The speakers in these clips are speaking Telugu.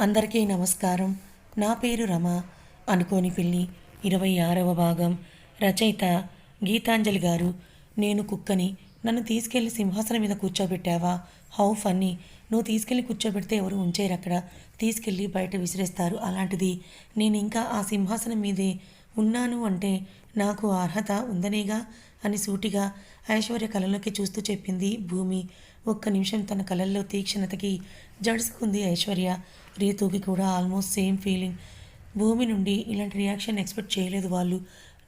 అందరికీ నమస్కారం. నా పేరు రమ. అనుకోని పిల్లి ఇరవై ఆరవ భాగం. రచయిత గీతాంజలి గారు నేను కుక్కని. నన్ను తీసుకెళ్ళి సింహాసనం మీద కూర్చోబెట్టావా? How funny. నువ్వు తీసుకెళ్ళి కూర్చోబెడితే ఎవరు ఉంచేరు అక్కడ? తీసుకెళ్ళి బయట విసిరేస్తారు. అలాంటిది నేను ఇంకా ఆ సింహాసనం మీదే ఉన్నాను అంటే నాకు అర్హత ఉందనేగా అని సూటిగా ఐశ్వర్య కళలోకి చూస్తూ చెప్పింది భూమి. ఒక్క నిమిషం తన కళల్లో తీక్షణతకి జడుసుకుంది ఐశ్వర్య. రీతుకి కూడా ఆల్మోస్ట్ సేమ్ ఫీలింగ్ భూమి నుండి ఇలాంటి రియాక్షన్ ఎక్స్పెక్ట్ చేయలేదు వాళ్ళు.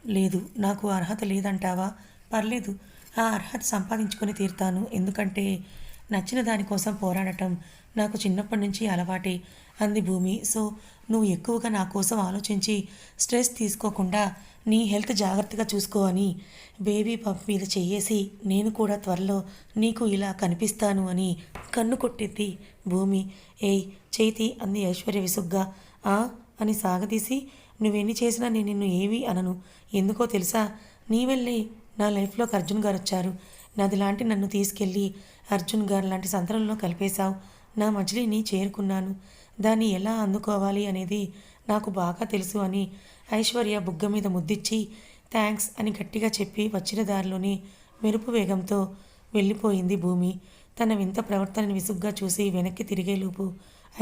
లేదు నాకు అర్హత లేదంటావా? పర్లేదు ఆ అర్హత సంపాదించుకొని తీరుతాను. ఎందుకంటే నచ్చిన దానికోసం పోరాడటం నాకు చిన్నప్పటి నుంచి అలవాటే అంది భూమి. సో నువ్వు ఎక్కువగా నా కోసం ఆలోచించి స్ట్రెస్ తీసుకోకుండా నీ హెల్త్ జాగ్రత్తగా చూసుకో అని బేబీ పంప్ మీద చెయ్యేసి నేను కూడా త్వరలో నీకు ఇలా కనిపిస్తాను అని కన్ను కొట్టింది భూమి. ఏయ్ చేతి అంది ఐశ్వర్య విసుగ్గా. ఆ? అని సాగదీసి నువ్వెన్ని చేసినా నేను నిన్ను ఏవి అనను. ఎందుకో తెలుసా? నీ వెళ్ళి నా లైఫ్లోకి అర్జున్ గారు వచ్చారు. నాది లాంటి నన్ను తీసుకెళ్ళి అర్జున్ గారు లాంటి సంతరంలో కలిపేశావు. నా మజిలీని చేరుకున్నాను. దాన్ని ఎలా అందుకోవాలి అనేది నాకు బాగా తెలుసు అని ఐశ్వర్య బుగ్గ మీద ముద్దిచ్చి థ్యాంక్స్ అని గట్టిగా చెప్పి వచ్చిన దారిలోనే మెరుపు వేగంతో వెళ్ళిపోయింది భూమి. తన వింత ప్రవర్తనని విసుగ్గా చూసి వెనక్కి తిరిగేలోపు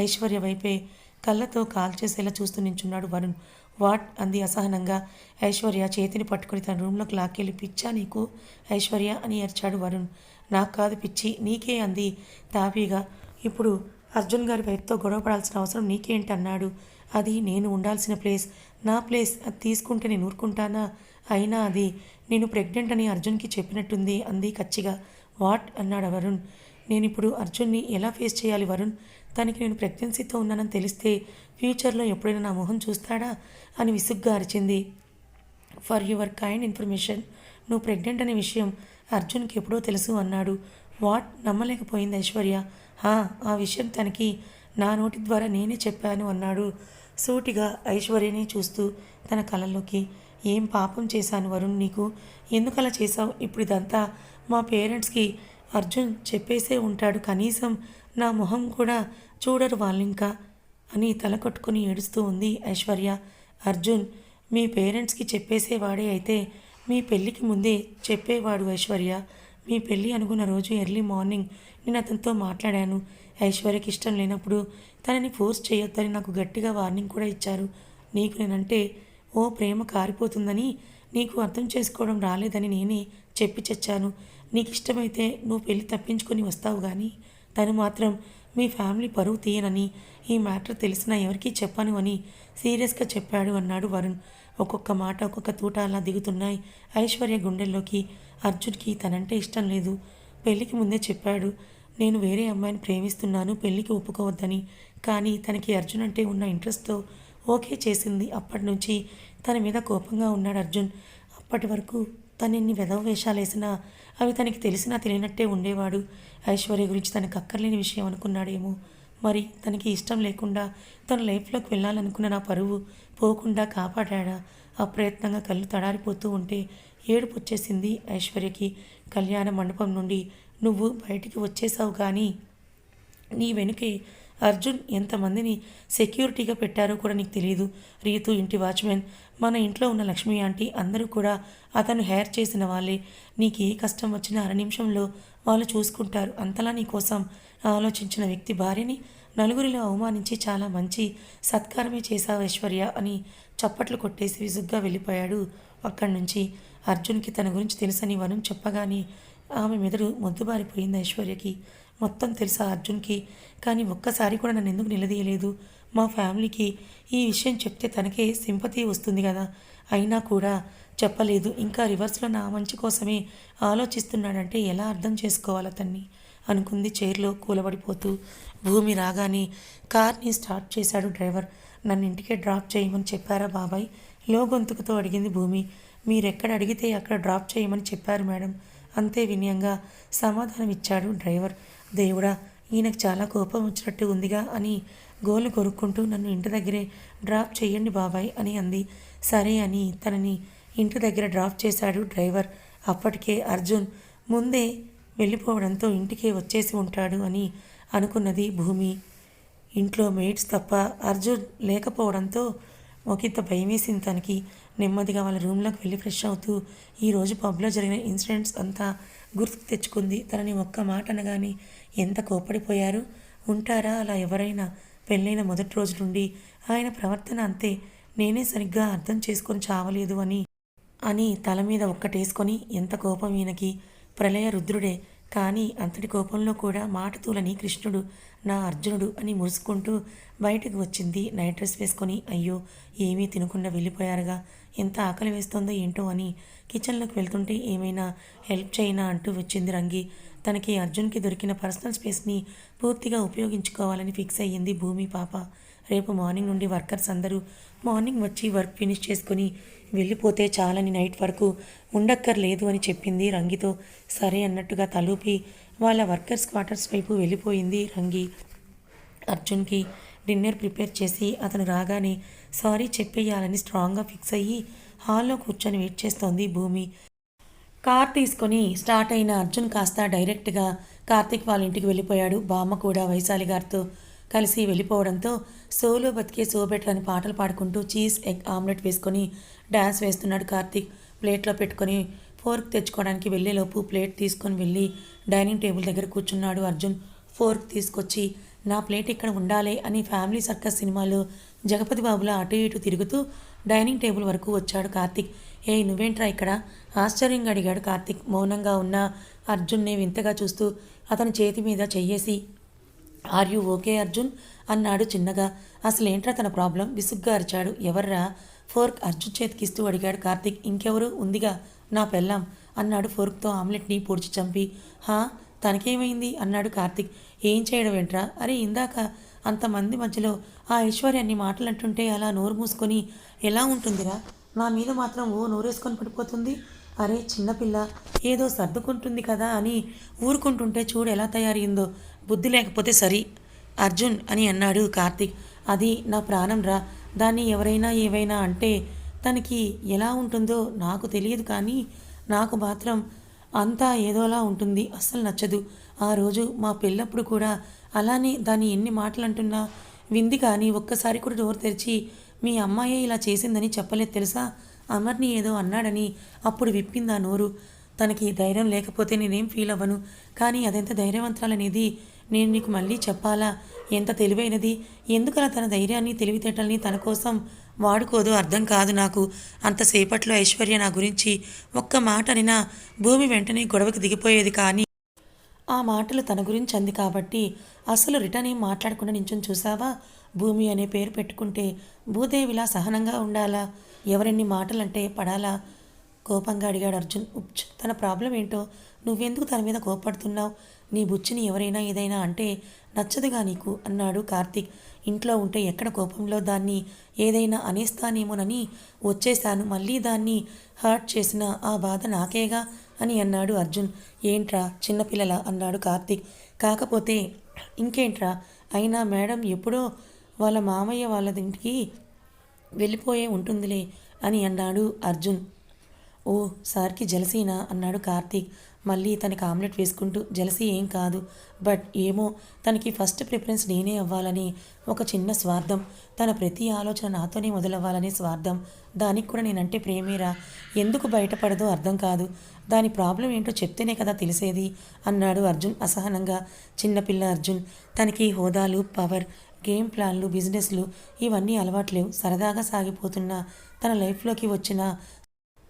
ఐశ్వర్య వైపే కళ్ళతో కాల్చేసేలా చూస్తూ నించున్నాడు వరుణ్. వాట్? అంది అసహనంగా ఐశ్వర్య చేతిని పట్టుకుని తన రూమ్లోకి లాక్కెళ్ళి పిచ్చా నీకు ఐశ్వర్య అని ఏర్చాడు వరుణ్. నాకు కాదు పిచ్చి నీకే అంది తాపీగా. ఇప్పుడు అర్జున్ గారి వైపుతో గొడవ పడాల్సిన అవసరం నీకేంటి అన్నాడు అది నేను ఉండాల్సిన ప్లేస్. నా ప్లేస్ అది తీసుకుంటే నేను ఊరుకుంటానా? అయినా అది నేను ప్రెగ్నెంట్ అని అర్జున్కి చెప్పినట్టుంది అంది కచ్చిగా. వాట్? అన్నాడు వరుణ్. నేను ఇప్పుడు అర్జున్ని ఎలా ఫేస్ చేయాలి వరుణ్? తనకి నేను ప్రెగ్నెన్సీతో ఉన్నానని తెలిస్తే ఫ్యూచర్లో ఎప్పుడైనా నా మొహం చూస్తాడా? అని విసుగ్గా అరిచింది. ఫర్ యువర్ కైండ్ ఇన్ఫర్మేషన్ నువ్వు ప్రెగ్నెంట్ అనే విషయం అర్జున్కి ఎప్పుడో తెలుసు అన్నాడు. వాట్? నమ్మలేకపోయింది ఐశ్వర్య. హా ఆ విషయం తనకి నా నోటి ద్వారా నేనే చెప్పాను అన్నాడు. సూటిగా ఐశ్వర్యని చూస్తూ తన కళ్ళల్లోకి ఏం పాపం చేశాను వరుణ్ నీకు? ఎందుకలా చేశావు? ఇప్పుడు ఇదంతా మా పేరెంట్స్కి అర్జున్ చెప్పేసే ఉంటాడు. కనీసం నా మొహం కూడా చూడరు వాళ్ళింకా అని తల కొట్టుకుని ఏడుస్తూ ఉంది ఐశ్వర్య. అర్జున్ మీ పేరెంట్స్కి చెప్పేసేవాడే అయితే మీ పెళ్ళికి ముందే చెప్పేవాడు ఐశ్వర్య. మీ పెళ్ళి అనుకున్న రోజు ఎర్లీ మార్నింగ్ నేను అతనితో మాట్లాడాను. ఐశ్వర్యకి ఇష్టం లేనప్పుడు తనని ఫోర్స్ చేయొద్దని నాకు గట్టిగా వార్నింగ్ కూడా ఇచ్చారు. నీకు నేనంటే ఓ ప్రేమ కారిపోతుందని నీకు అర్థం చేసుకోవడం రాలేదని నేనే చెప్పి చచ్చాను. నీకు ఇష్టమైతే నువ్వు పెళ్ళి తప్పించుకొని వస్తావు కానీ తను మాత్రం మీ ఫ్యామిలీ పరువు తీయనని ఈ మ్యాటర్ తెలిసినా ఎవరికీ చెప్పను అని సీరియస్గా చెప్పాడు అన్నాడు వరుణ్. ఒక్కొక్క మాట ఒక్కొక్క తూట అలా దిగుతున్నాయి. ఐశ్వర్య గుండెల్లోకి అర్జున్కి తనంటే ఇష్టం లేదు. పెళ్ళికి ముందే చెప్పాడు. నేను వేరే అమ్మాయిని ప్రేమిస్తున్నాను పెళ్ళికి ఒప్పుకోవద్దని. కానీ తనకి అర్జున్ అంటే ఉన్న ఇంట్రెస్ట్తో ఓకే చేసింది. అప్పటి నుంచి తన మీద కోపంగా ఉన్నాడు అర్జున్. అప్పటి వరకు తను ఎన్ని వెధవ వేషాలు వేసినా అవి తనకి తెలిసినా తెలియనట్టే ఉండేవాడు. ఐశ్వర్య గురించి తనకు అక్కర్లేని విషయం అనుకున్నాడేమో. మరి తనకి ఇష్టం లేకుండా తన లైఫ్లోకి వెళ్ళాలనుకున్న నా పరువు పోకుండా కాపాడా అప్రయత్నంగా కళ్ళు తడారిపోతూ ఉంటే ఏడుపు వచ్చేసింది ఐశ్వర్యకి. కళ్యాణ మండపం నుండి నువ్వు బయటికి వచ్చేసావు కానీ నీ వెనుకే అర్జున్ ఎంతమందిని సెక్యూరిటీగా పెట్టారో కూడా నీకు తెలియదు రీతు ఇంటి వాచ్మెన్ మన ఇంట్లో ఉన్న లక్ష్మి ఆంటీ అందరూ కూడా అతను హెయిర్ చేసిన వాళ్ళే. నీకు ఏ కష్టం వచ్చినా అర నిమిషంలో వాళ్ళు చూసుకుంటారు. అంతలా నీ కోసం ఆలోచించిన వ్యక్తి భార్యని నలుగురిలో అవమానించి చాలా మంచి సత్కారమే చేశావు ఐశ్వర్య అని చప్పట్లు కొట్టేసి విసుగ్గా వెళ్ళిపోయాడు. అక్కడి నుంచి అర్జున్కి తన గురించి తెలుసని వనం చెప్పగానే ఆమె మెదడు మొద్దుబారిపోయింది ఐశ్వర్యకి. మొత్తం తెలుసా అర్జున్కి? కానీ ఒక్కసారి కూడా నన్ను ఎందుకు నిలదీయలేదు? మా ఫ్యామిలీకి ఈ విషయం చెప్తే తనకే సింపతి వస్తుంది కదా. అయినా కూడా చెప్పలేదు. ఇంకా రివర్స్లో నా మంచి కోసమే ఆలోచిస్తున్నాడంటే ఎలా అర్థం చేసుకోవాలి అతన్ని? అనుకుంది చైర్లో కూలబడిపోతూ. భూమి రాగానే కార్ని స్టార్ట్ చేశాడు డ్రైవర్. నన్ను ఇంటికే డ్రాప్ చేయమని చెప్పారా బాబాయ్? లో గొంతుకుతో అడిగింది భూమి. మీరెక్కడ అడిగితే అక్కడ డ్రాప్ చేయమని చెప్పారు మేడం. అంతే వినయంగా సమాధానం ఇచ్చాడు డ్రైవర్. దేవుడా ఈయనకు చాలా కోపం వచ్చినట్టు ఉందిగా అని గోలు కొరుక్కుంటూ నన్ను ఇంటి దగ్గరే డ్రాప్ చేయండి బాబాయ్ అని అంది. సరే అని తనని ఇంటి దగ్గర డ్రాప్ చేశాడు డ్రైవర్. అప్పటికే అర్జున్ ముందే వెళ్ళిపోవడంతో ఇంటికే వచ్చేసి ఉంటాడు అని అనుకున్నది భూమి. ఇంట్లో మేట్స్ తప్ప అర్జున్ లేకపోవడంతో ఒకంత భయమేసింది తనకి. నెమ్మదిగా వాళ్ళ రూమ్లోకి వెళ్ళి ఫ్రెష్ అవుతూ ఈరోజు పబ్లో జరిగిన ఇన్సిడెంట్స్ అంతా గుర్తుకు తెచ్చుకుంది. తనని ఒక్క మాట అనగానే ఎంత కోపడిపోయారు ఉంటారా అలా ఎవరైనా? పెళ్ళైన మొదటి రోజు నుండి ఆయన ప్రవర్తన అంతే. నేనే సరిగ్గా అర్థం చేసుకొని చావలేదు అని అని తల మీద ఒక్కటేసుకొని ఎంత కోపం ఈయనకి? ప్రళయ రుద్రుడే. కానీ అంతటి కోపంలో కూడా మాట తూలని కృష్ణుడు నా అర్జునుడు అని మురుసుకుంటూ బయటకు వచ్చింది. నైట్ డ్రెస్ వేసుకొని అయ్యో ఏమీ తినకుండా వెళ్ళిపోయారుగా. ఎంత ఆకలి వేస్తుందో ఏంటో అని కిచెన్లోకి వెళ్తుంటే ఏమైనా హెల్ప్ చేయనా అంటూ వచ్చింది రంగి. తనకి అర్జున్కి దొరికిన పర్సనల్ స్పేస్ని పూర్తిగా ఉపయోగించుకోవాలని ఫిక్స్ అయ్యింది భూమి పాప. రేపు మార్నింగ్ నుండి వర్కర్స్ అందరూ మార్నింగ్ వచ్చి వర్క్ ఫినిష్ చేసుకొని వెళ్ళిపోతే చాలని నైట్ వరకు ఉండక్కర్లేదు అని చెప్పింది రంగితో. సరే అన్నట్టుగా తలూపి వాళ్ళ వర్కర్స్ క్వార్టర్స్ వైపు వెళ్ళిపోయింది రంగి. అర్జున్కి డిన్నర్ ప్రిపేర్ చేసి అతను రాగానే సారీ చెప్పేయాలని స్ట్రాంగ్గా ఫిక్స్ అయ్యి హాల్లో కూర్చొని వెయిట్ చేస్తోంది భూమి. కార్ తీసుకొని స్టార్ట్ అయిన అర్జున్ కాస్త డైరెక్ట్గా కార్తిక్ వాళ్ళ ఇంటికి వెళ్ళిపోయాడు. బామ్మ కూడా వైశాలి గారితో కలిసి వెళ్ళిపోవడంతో సోలో బతికే సోబెట్ అని పాటలు పాడుకుంటూ చీజ్ ఎగ్ ఆమ్లెట్ వేసుకొని డ్యాన్స్ వేస్తున్నాడు కార్తీక్. ప్లేట్లో పెట్టుకొని ఫోర్క్ తెచ్చుకోవడానికి వెళ్ళేలోపు ప్లేట్ తీసుకొని వెళ్ళి డైనింగ్ టేబుల్ దగ్గర కూర్చున్నాడు అర్జున్. ఫోర్క్ తీసుకొచ్చి నా ప్లేట్ ఇక్కడ ఉండాలి అని ఫ్యామిలీ సర్కస్ సినిమాలో జగపతి బాబులా అటు ఇటు తిరుగుతూ డైనింగ్ టేబుల్ వరకు వచ్చాడు కార్తిక్. ఏ నువ్వేంట్రా ఇక్కడ? ఆశ్చర్యంగా అడిగాడు కార్తిక్. మౌనంగా ఉన్న అర్జున్ని వింతగా చూస్తూ అతని చేతి మీద చెయ్యేసి ఆర్ యూ ఓకే అర్జున్? అన్నాడు చిన్నగా. అసలేంట్రా తన ప్రాబ్లం? విసుగ్గా అరిచాడు. ఎవర్రా? ఫోర్క్ అర్జున్ చేతికిస్తూ అడిగాడు. కార్తిక్ ఇంకెవరు? ఉందిగా. నా పెళ్ళాం అన్నాడు ఫోర్క్తో ఆమ్లెట్ని పొడిచి చంపి. హా? తనకేమైంది? అన్నాడు కార్తిక్. ఏం చేయడం ఏంట్రా అరే ఇందాక అంతమంది మధ్యలో ఆ ఐశ్వర్యాన్ని మాటలు అంటుంటే అలా నోరు మూసుకొని ఎలా ఉంటుందిరా? నా మీద మాత్రం ఓ నోరేసుకొని పడిపోతుంది. అరే చిన్నపిల్ల ఏదో సర్దుకుంటుంది కదా అని ఊరుకుంటుంటే చూడు ఎలా తయారైందో. బుద్ధి లేకపోతే సరి. అర్జున్ అని అన్నాడు కార్తిక్. అది నా ప్రాణం రా. దాన్ని ఎవరైనా ఏవైనా అంటే తనకి ఎలా ఉంటుందో నాకు తెలియదు కానీ నాకు మాత్రం అంతా ఏదోలా ఉంటుంది. అస్సలు నచ్చదు. ఆ రోజు మా పెళ్ళప్పుడు కూడా అలానే దాన్ని ఎన్ని మాటలు అంటున్నా వింది కానీ ఒక్కసారి కూడా డోర్ తెరిచి మీ అమ్మాయే ఇలా చేసిందని చెప్పలేదు తెలుసా? అమర్ని ఏదో అన్నాడని అప్పుడు విప్పింది ఆ నోరు. తనకి ధైర్యం లేకపోతే నేనేం ఫీల్ అవ్వను. కానీ అదెంత ధైర్యవంతురాలనేది నేను నీకు మళ్ళీ చెప్పాలా? ఎంత తెలివైనది? ఎందుకలా తన ధైర్యాన్ని తెలివితేటల్ని తన కోసం వాడుకోదు అర్థం కాదు నాకు. అంతసేపట్లో ఐశ్వర్య నా గురించి ఒక్క మాట అనినా భూమి వెంటనే గొడవకు దిగిపోయేది కానీ ఆ మాటలు తన గురించి అంది కాబట్టి అసలు రిటర్న్ ఏం మాట్లాడకుండా నించొని చూసావా భూమి అనే పేరు పెట్టుకుంటే భూదేవిలా సహనంగా ఉండాలా? ఎవరెన్ని మాటలంటే పడాలా? కోపంగా అడిగాడు అర్జున్. ఉప్చ్! తన ప్రాబ్లం ఏంటో నువ్వెందుకు తన మీద కోపడుతున్నావు? నీ బుచ్చిని ఎవరైనా ఏదైనా అంటే నచ్చదుగా నీకు అన్నాడు కార్తీక్. ఇంట్లో ఉంటే ఎక్కడ కోపంలో దాన్ని ఏదైనా అనేస్తానేమోనని వచ్చేశాను. మళ్ళీ దాన్ని హర్ట్ చేసిన ఆ బాధ నాకేగా అని అన్నాడు అర్జున్. ఏంట్రా చిన్నపిల్లల అన్నాడు కార్తీక్. కాకపోతే ఇంకేంట్రా? అయినా మేడం ఎప్పుడో వాళ్ళ మామయ్య వాళ్ళదింటికి వెళ్ళిపోయే ఉంటుందిలే అని అన్నాడు అర్జున్. ఓ సార్కి జలసీనా? అన్నాడు కార్తీక్. మళ్ళీ తనకి ఆమ్లెట్ వేసుకుంటూ జలసి ఏం కాదు. బట్ ఏమో తనకి ఫస్ట్ ప్రిఫరెన్స్ నేనే అవ్వాలని ఒక చిన్న స్వార్థం. తన ప్రతి ఆలోచన నాతోనే మొదలవ్వాలనే స్వార్థం. దానికి కూడా నేనంటే ప్రేమేరా? ఎందుకు బయటపడదో అర్థం కాదు. దాని ప్రాబ్లం ఏంటో చెప్తేనే కదా తెలిసేది అన్నాడు అర్జున్ అసహనంగా. చిన్నపిల్ల అర్జున్ తనకి హోదాలు పవర్ గేమ్ ప్లాన్లు బిజినెస్లు ఇవన్నీ అలవాట్లేవు. సరదాగా సాగిపోతున్న తన లైఫ్లోకి వచ్చిన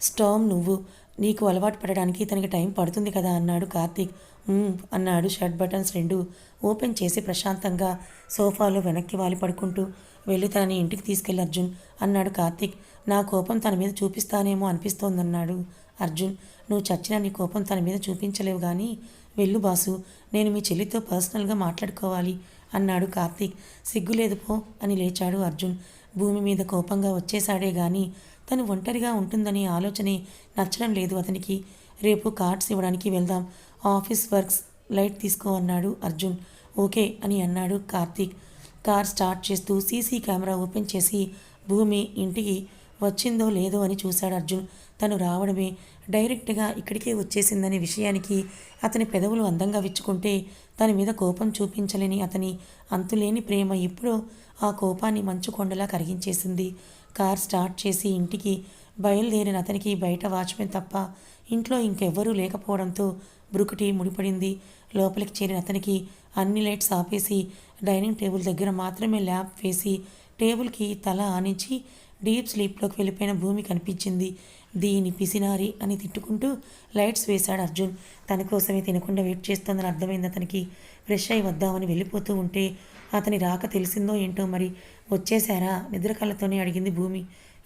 స్టామ్ నువ్వు. నీకు అలవాటు పడడానికి తనకి టైం పడుతుంది కదా అన్నాడు కార్తీక్. అన్నాడు షర్ట్ బటన్స్ రెండు ఓపెన్ చేసి ప్రశాంతంగా సోఫాలో వెనక్కి వాలి పడుకుంటూ. వెళ్ళి తనని ఇంటికి తీసుకెళ్ళి అర్జున్ అన్నాడు కార్తీక్. నా కోపం తన మీద చూపిస్తానేమో అనిపిస్తోందన్నాడు అర్జున్. నువ్వు చచ్చినా నీ కోపం తన మీద చూపించలేవు కానీ వెళ్ళు బాసు నేను మీ చెల్లితో పర్సనల్గా మాట్లాడుకోవాలి అన్నాడు కార్తీక్. సిగ్గులేదు పో అని లేచాడు అర్జున్. భూమి మీద కోపంగా వచ్చేశాడే కానీ తను ఒంటరిగా ఉంటుందనే ఆలోచనే నచ్చడం లేదు అతనికి. రేపు కార్డ్స్ ఇవ్వడానికి వెళ్దాం. ఆఫీస్ వర్క్స్ లైట్ తీసుకో అన్నాడు అర్జున్. ఓకే అని అన్నాడు కార్తీక్. కార్ స్టార్ట్ చేస్తూ సీసీ కెమెరా ఓపెన్ చేసి భూమి ఇంటికి వచ్చిందో లేదో అని చూశాడు అర్జున్. తను రావడమే డైరెక్ట్గా ఇక్కడికే వచ్చేసిందనే విషయానికి అతని పెదవులు అందంగా విచ్చుకుంటే తన మీద కోపం చూపించలేని అతని అంతులేని ప్రేమ ఇప్పుడు ఆ కోపాన్ని మంచు కొండలా కరిగించేసింది. కార్ స్టార్ట్ చేసి ఇంటికి బయలుదేరిన అతనికి బయట వాచ్మెన్ తప్ప ఇంట్లో ఇంకెవ్వరూ లేకపోవడంతో బ్రుకుటి ముడిపడింది. లోపలికి చేరిన అతనికి అన్ని లైట్స్ ఆపేసి డైనింగ్ టేబుల్ దగ్గర మాత్రమే ల్యాప్ వేసి టేబుల్కి తల ఆనించి డీప్ స్లీప్లోకి వెళ్ళిపోయిన భూమి కనిపించింది. దీని పిసినారి అని తిట్టుకుంటూ లైట్స్ వేశాడు అర్జున్. తన కోసమే తినకుండా వెయిట్ చేస్తోందని అర్థమైంది అతనికి. ఫ్రెష్ అయి వద్దామని వెళ్ళిపోతూ ఉంటే అతని రాక తెలిసిందో ఏంటో మరి వచ్చేశారా? నిద్రకళ్ళతోనే అడిగింది భూమి.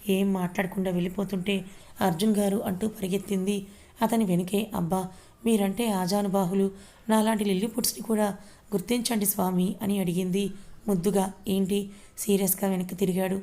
ఏం మాట్లాడకుండా వెళ్ళిపోతుంటే అర్జున్ గారు అంటూ పరిగెత్తింది. అతని వెనుకే అబ్బా మీరంటే ఆజానుబాహులు. నాలాంటి లిల్లీపుట్స్ని కూడా గుర్తించండి స్వామి అని అడిగింది. ముద్దుగా ఏంటి? సీరియస్గా వెనక్కి తిరిగాడు.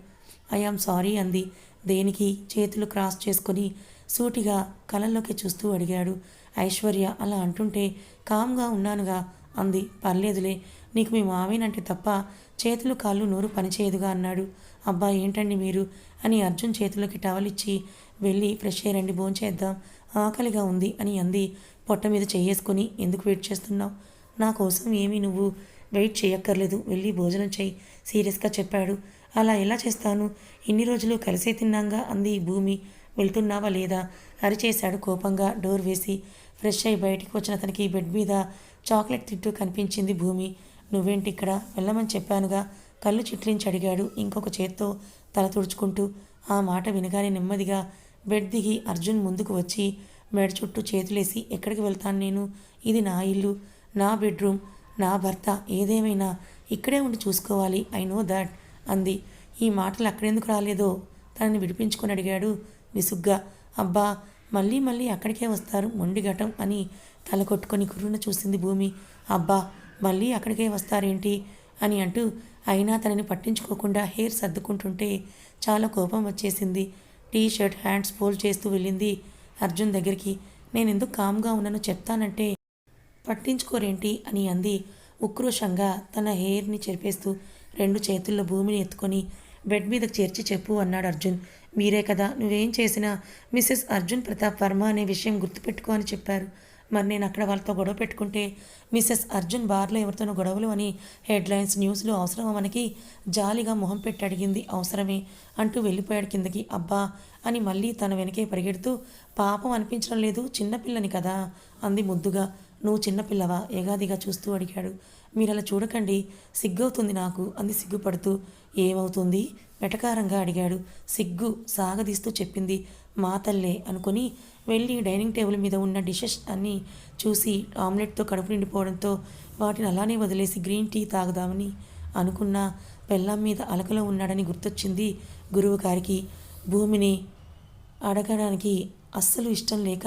ఐఆమ్ సారీ అంది. దేనికి? చేతులు క్రాస్ చేసుకొని సూటిగా కళ్ళల్లోకి చూస్తూ అడిగాడు. ఐశ్వర్య అలా అంటుంటే కామ్గా ఉన్నానుగా. అంది. పర్లేదులే నీకు మీ మావేనంటే తప్ప చేతులు కాళ్ళు నోరు పనిచేయదుగా అన్నాడు. అబ్బా ఏంటండి మీరు? అని అర్జున్ చేతులకి టవల్ ఇచ్చి వెళ్ళి ఫ్రెష్ అయ్యండి భోంచేద్దాం. ఆకలిగా ఉంది అని అంది. పొట్ట మీద చేయేసుకుని ఎందుకు వెయిట్ చేస్తున్నావు? నా కోసం ఏమీ నువ్వు వెయిట్ చేయక్కర్లేదు వెళ్ళి భోజనం చేయి సీరియస్గా చెప్పాడు. అలా ఎలా చేస్తాను? ఇన్ని రోజులు కలిసే తిన్నాగా అంది భూమి. వెళ్తున్నావా లేదా? అరిచేశాడు కోపంగా డోర్ వేసి ఫ్రెష్ అయి బయటికి వచ్చిన అతనికి బెడ్ మీద చాక్లెట్ తింటూ కనిపించింది భూమి. నువ్వేంటి ఇక్కడ? వెళ్ళమని చెప్పానుగా. కళ్ళు చిట్లించి అడిగాడు ఇంకొక చేత్తో తల తుడుచుకుంటూ. ఆ మాట వినగానే నెమ్మదిగా బెడ్ దిగి అర్జున్ ముందుకు వచ్చి మెడ చుట్టూ చేతులేసి ఎక్కడికి వెళ్తాను నేను? ఇది నా ఇల్లు నా బెడ్రూమ్ నా భర్త ఏదేమైనా ఇక్కడే ఉండి చూసుకోవాలి ఐ నో దాట్ అంది. ఈ మాటలు అక్కడెందుకు రాలేదో తనని విడిపించుకొని అడిగాడు విసుగ్గా అబ్బా మళ్ళీ మళ్ళీ అక్కడికే వస్తారు మొండిఘటం అని తల కొట్టుకొని గుర్రున చూసింది భూమి. అబ్బా మళ్ళీ అక్కడికే వస్తారేంటి? అని అంటూ అయినా తనని పట్టించుకోకుండా హెయిర్ సర్దుకుంటుంటే చాలా కోపం వచ్చేసింది. టీ షర్ట్ హ్యాండ్స్ ఫోల్డ్ చేస్తూ వెళ్ళింది అర్జున్ దగ్గరికి. నేను ఎందుకు కామ్గా ఉన్నానో చెప్తానంటే పట్టించుకోరేంటి? అని అంది ఉక్రోషంగా తన హెయిర్ని చెరిపేస్తూ రెండు చేతుల్లో భూమిని ఎత్తుకొని. బెడ్ మీదకు చేర్చి చెప్పు అన్నాడు అర్జున్. మీరే కదా నువ్వేం చేసినా మిస్సెస్ అర్జున్ ప్రతాప్ వర్మ అనే విషయం గుర్తుపెట్టుకో అని చెప్పారు. మరి నేను అక్కడ వాళ్ళతో గొడవ పెట్టుకుంటే మిస్సెస్ అర్జున్ బార్లో ఎవరితోనో గొడవలు అని హెడ్లైన్స్ న్యూస్లు అవసరమా మనకి? జాలిగా మొహం పెట్టి అడిగింది. అవసరమే అంటూ వెళ్ళిపోయాడు కిందకి. అబ్బా అని మళ్ళీ తన వెనకే పరిగెడుతూ పాపం అనిపించడం లేదు. చిన్నపిల్లని కదా అంది ముద్దుగా. నువ్వు చిన్నపిల్లవా ఏగాదిగా చూస్తూ అడిగాడు. మీరు అలా చూడకండి. సిగ్గవుతుంది నాకు అంది సిగ్గుపడుతూ. ఏమవుతుంది? వెటకారంగా అడిగాడు. సిగ్గు సాగదీస్తూ చెప్పింది. మా తల్లే అనుకొని వెళ్ళి డైనింగ్ టేబుల్ మీద ఉన్న డిషెస్ అన్నీ చూసి ఆమ్లెట్తో కడుపు నిండిపోవడంతో వాటిని అలానే వదిలేసి గ్రీన్ టీ తాగుదామని అనుకున్న పెళ్ళాం మీద అలకలో ఉన్నాడని గుర్తొచ్చింది గురువు గారికి. భూమిని అడగడానికి అస్సలు ఇష్టం లేక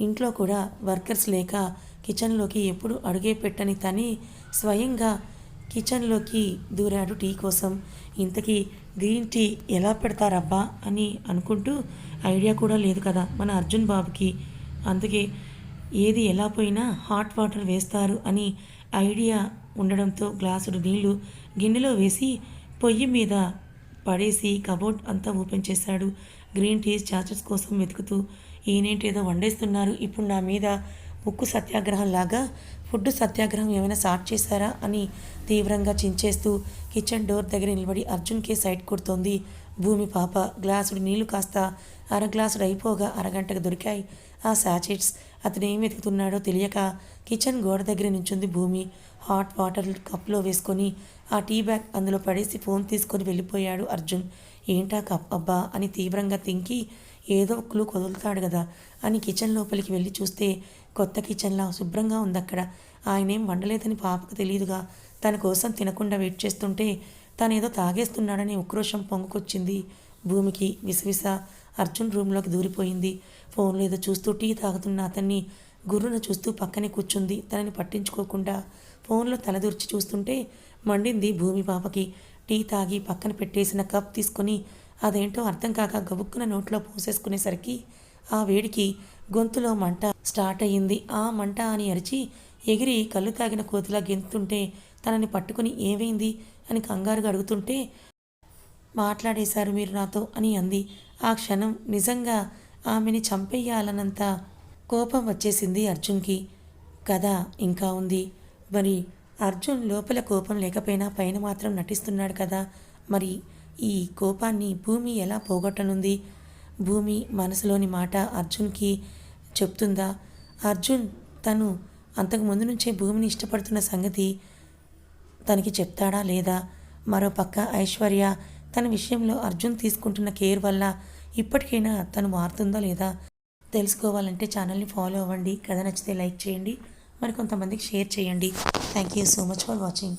ఇంట్లో కూడా వర్కర్స్ లేక కిచెన్లోకి ఎప్పుడు అడుగే పెట్టని తని స్వయంగా కిచెన్లోకి దూరాడు టీ కోసం. ఇంతకీ గ్రీన్ టీ ఎలా పెడతారబ్బా అని అనుకుంటూ ఐడియా కూడా లేదు కదా మన అర్జున్ బాబుకి. అందుకే ఏది ఎలా పోయినా హాట్ వాటర్ వేస్తారు అని ఐడియా ఉండడంతో గ్లాసుడు నీళ్ళు గిన్నెలో వేసి పొయ్యి మీద పడేసి కబోర్డ్ అంతా ఓపెన్ చేశాడు. గ్రీన్ టీ చార్జెస్ కోసం వెతుకుతూ ఈయనేంటేదో వండేస్తున్నారు. ఇప్పుడు నా మీద ఉక్కు సత్యాగ్రహం లాగా ఫుడ్ సత్యాగ్రహం ఏమైనా స్టార్ట్ చేశారా అని తీవ్రంగా చించేస్తూ కిచెన్ డోర్ దగ్గర నిలబడి అర్జున్కే సైట్ కొడుతోంది. భూమి పాప. గ్లాసుడు నీళ్ళు కాస్త అర గ్లాసుడు అయిపోగా అరగంటకు దొరికాయి. ఆ శాచెట్స్ అతను ఏం వెతుకుతున్నాడో తెలియక కిచెన్ గోడ దగ్గర నుంచుంది భూమి. హాట్ వాటర్ కప్లో వేసుకొని ఆ టీ బ్యాగ్ అందులో పడేసి ఫోన్ తీసుకొని వెళ్ళిపోయాడు అర్జున్. ఏంటా కప్ అబ్బా అని తీవ్రంగా తింకి ఏదో క్లూ కొదులుతాడు కదా అని కిచెన్ లోపలికి వెళ్ళి చూస్తే కొత్త కిచెన్లా శుభ్రంగా ఉంది అక్కడ ఆయనేం వండలేదని పాపకు తెలియదుగా తన కోసం తినకుండా వెయిట్ చేస్తుంటే తనేదో తాగేస్తున్నాడని ఉక్రోషం పొంగుకొచ్చింది. భూమికి విసవిస అర్జున్ రూమ్లోకి దూరిపోయింది. ఫోన్లో ఏదో చూస్తూ టీ తాగుతున్న అతన్ని గుర్రున చూస్తూ పక్కనే కూర్చుంది. తనని పట్టించుకోకుండా ఫోన్లో తలదూర్చి చూస్తుంటే మండింది భూమి పాపకి. టీ తాగి పక్కన పెట్టేసిన కప్ తీసుకొని అదేంటో అర్థం కాక గబుక్కున నోట్లో పోసేసుకునేసరికి ఆ వేడికి గొంతులో మంట స్టార్ట్ అయ్యింది. ఆ మంట అని అరిచి ఎగిరి కళ్ళు తాగిన కోతిలా గెంతుంటే తనని పట్టుకుని ఏమైంది అని కంగారుగా అడుగుతుంటే మాట్లాడేశారు మీరు నాతో అని అంది. ఆ క్షణం నిజంగా ఆమెని చంపేయాలన్నంత కోపం వచ్చేసింది అర్జున్కి. కథ ఇంకా ఉంది. మరి అర్జున్ లోపల కోపం లేకపోయినా పైన మాత్రం నటిస్తున్నాడు కదా. మరి ఈ కోపాన్ని భూమి ఎలా పోగొట్టనుంది? భూమి మనసులోని మాట అర్జున్కి చెప్తుందా? అర్జున్ తను అంతకు ముందు నుంచే భూమిని ఇష్టపడుతున్న సంగతి తనకి చెప్తాడా లేదా? మరో పక్క ఐశ్వర్య తన విషయంలో అర్జున్ తీసుకుంటున్న కేర్ వల్ల ఇప్పటికైనా తను మారుతుందా లేదా? తెలుసుకోవాలంటే ఛానల్ని ఫాలో అవ్వండి. కథ నచ్చితే లైక్ చేయండి. మరి కొంతమందికి షేర్ చేయండి. Thank you so much for watching.